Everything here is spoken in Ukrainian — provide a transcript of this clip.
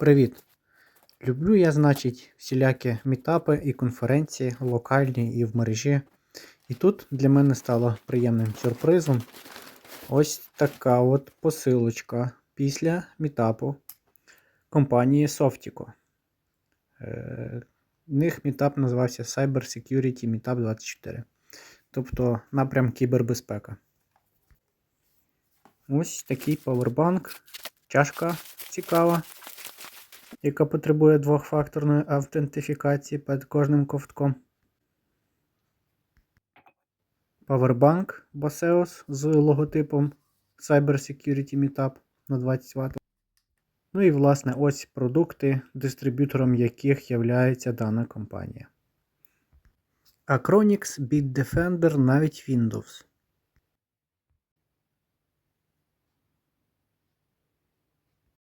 Привіт! Люблю я, значить, всілякі мітапи і конференції, локальні і в мережі. І тут для мене стало приємним сюрпризом ось така от посилочка після мітапу компанії Softico. Е, них мітап називався Cyber Security Meetup 24. Тобто напрям кібербезпека. Ось такий павербанк, чашка цікава яка потребує двохфакторної автентифікації перед кожним ковтком. Powerbank Baseos з логотипом Cyber Security Meetup на 20 Вт. Ну і, власне, ось продукти, дистриб'ютором яких є дана компанія. Acronix Bitdefender навіть Windows.